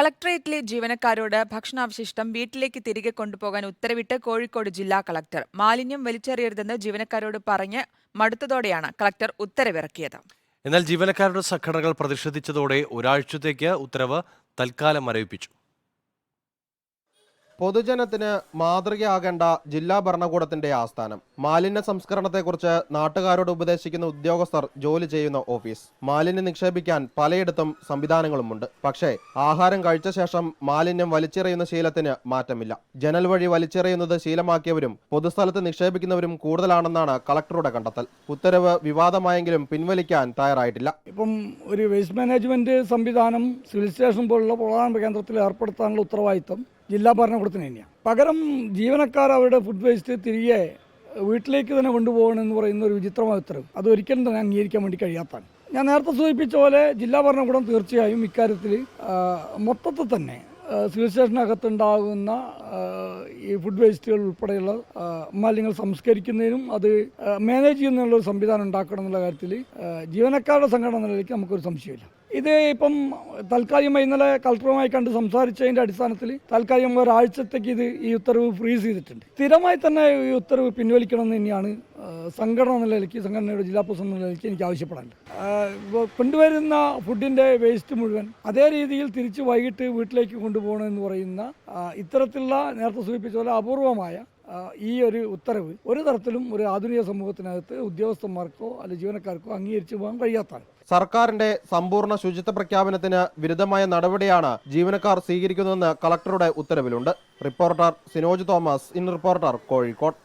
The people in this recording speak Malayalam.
കളക്ടറേറ്റിലെ ജീവനക്കാരോട് ഭക്ഷണാവശിഷ്ടം വീട്ടിലേക്ക് തിരികെ കൊണ്ടുപോകാൻ ഉത്തരവിട്ട് കോഴിക്കോട് ജില്ലാ കളക്ടർ. മാലിന്യം വലിച്ചെറിയരുതെന്ന് ജീവനക്കാരോട് പറഞ്ഞ് മടുത്തതോടെയാണ് കളക്ടർ ഉത്തരവിറക്കിയത്. എന്നാൽ ജീവനക്കാരുടെ സംഘടനകൾ പ്രതിഷേധിച്ചതോടെ ഒരാഴ്ചത്തേക്ക് ഉത്തരവ് തൽക്കാലം മരവിപ്പിച്ചു. പൊതുജനത്തിന് മാതൃകയാകേണ്ട ജില്ലാ ഭരണകൂടത്തിന്റെ ആസ്ഥാനം. മാലിന്യ സംസ്കരണത്തെക്കുറിച്ച് നാട്ടുകാരോട് ഉപദേശിക്കുന്ന ഉദ്യോഗസ്ഥർ ജോലി ചെയ്യുന്ന ഓഫീസ്. മാലിന്യം നിക്ഷേപിക്കാൻ പലയിടത്തും സംവിധാനങ്ങളുമുണ്ട്. പക്ഷേ ആഹാരം കഴിച്ച ശേഷം മാലിന്യം വലിച്ചെറിയുന്ന ശീലത്തിന് മാറ്റമില്ല. ജനൽ വഴി വലിച്ചെറിയുന്നത് ശീലമാക്കിയവരും പൊതുസ്ഥലത്ത് നിക്ഷേപിക്കുന്നവരും കൂടുതലാണെന്നാണ് കളക്ടറുടെ കണ്ടെത്തൽ. ഉത്തരവ് വിവാദമായെങ്കിലും പിൻവലിക്കാൻ തയ്യാറായിട്ടില്ല. ഇപ്പം ഒരു വേസ്റ്റ് മാനേജ്മെന്റ് സംവിധാനം സിവിൽ സ്റ്റേഷൻ പോലുള്ള പ്രധാന കേന്ദ്രത്തിൽ ഏർപ്പെടുത്താനുള്ള ഉത്തരവാദിത്തം ജില്ലാ ഭരണകൂടത്തിന് തന്നെയാണ് പകരം ജീവനക്കാർ അവരുടെ ഫുഡ് വേസ്റ്റ് തിരികെ വീട്ടിലേക്ക് തന്നെ കൊണ്ടുപോകണമെന്ന് പറയുന്ന ഒരു വിചിത്രമായ ഉത്തരവ്. അത് ഒരിക്കലും തന്നെ അംഗീകരിക്കാൻ വേണ്ടി കഴിയാത്തതാണ്. ഞാൻ നേരത്തെ സൂചിപ്പിച്ച പോലെ ജില്ലാ ഭരണകൂടം തീർച്ചയായും ഇക്കാര്യത്തിൽ മൊത്തത്തിൽ തന്നെ സിവിൽ സ്റ്റേഷനകത്തുണ്ടാകുന്ന ഈ ഫുഡ് വേസ്റ്റുകൾ ഉൾപ്പെടെയുള്ള മാലിന്യങ്ങൾ സംസ്കരിക്കുന്നതിനും അത് മാനേജ് ചെയ്യുന്നതിനുള്ള ഒരു സംവിധാനം ഉണ്ടാക്കണം എന്നുള്ള കാര്യത്തിൽ ജീവനക്കാരുടെ സംഘടന നിലയിലേക്ക് നമുക്കൊരു സംശയമില്ല. ഇത് ഇപ്പം താൽക്കാലികമായി ഇന്നലെ കളക്ടറുമായി കണ്ട് സംസാരിച്ചതിന്റെ അടിസ്ഥാനത്തിൽ താൽക്കാലികം ഒരാഴ്ചത്തേക്ക് ഇത് ഈ ഉത്തരവ് ഫ്രീസ് ചെയ്തിട്ടുണ്ട്. സ്ഥിരമായി തന്നെ ഈ ഉത്തരവ് പിൻവലിക്കണം എന്ന് തന്നെയാണ് സംഘടന എന്ന നിലയ്ക്ക് സംഘടനയുടെ ജില്ലാ പ്രസിഡന്റ് എന്ന നിലയ്ക്ക് എനിക്ക് ആവശ്യപ്പെടാനുണ്ട് കൊണ്ടുവരുന്ന ഫുഡിന്റെ വേസ്റ്റ് മുഴുവൻ അതേ രീതിയിൽ തിരിച്ച് വൈകിട്ട് വീട്ടിലേക്ക് കൊണ്ടുപോകണം എന്ന് പറയുന്ന ഇത്തരത്തിലുള്ള നേരത്തെ സൂചിപ്പിച്ച പോലെ അപൂർവമായ ഈ ഒരു ഉത്തരവ് ഒരു തരത്തിലും ഒരു ആധുനിക സമൂഹത്തിനകത്ത് ഉദ്യോഗസ്ഥന്മാർക്കോ അല്ലെ ജീവനക്കാർക്കോ അംഗീകരിച്ചു പോകാൻ കഴിയാത്തതാണ്. സർക്കാരിന്റെ സമ്പൂർണ ശുചിത്വ പ്രഖ്യാപനത്തിന് വിരുദ്ധമായ നടപടിയാണ് ജീവനക്കാർ സ്വീകരിക്കുന്നതെന്ന് കളക്ടറുടെ ഉത്തരവിലുണ്ട്. Reporter Sinoj Thomas in reporter Kozhikode.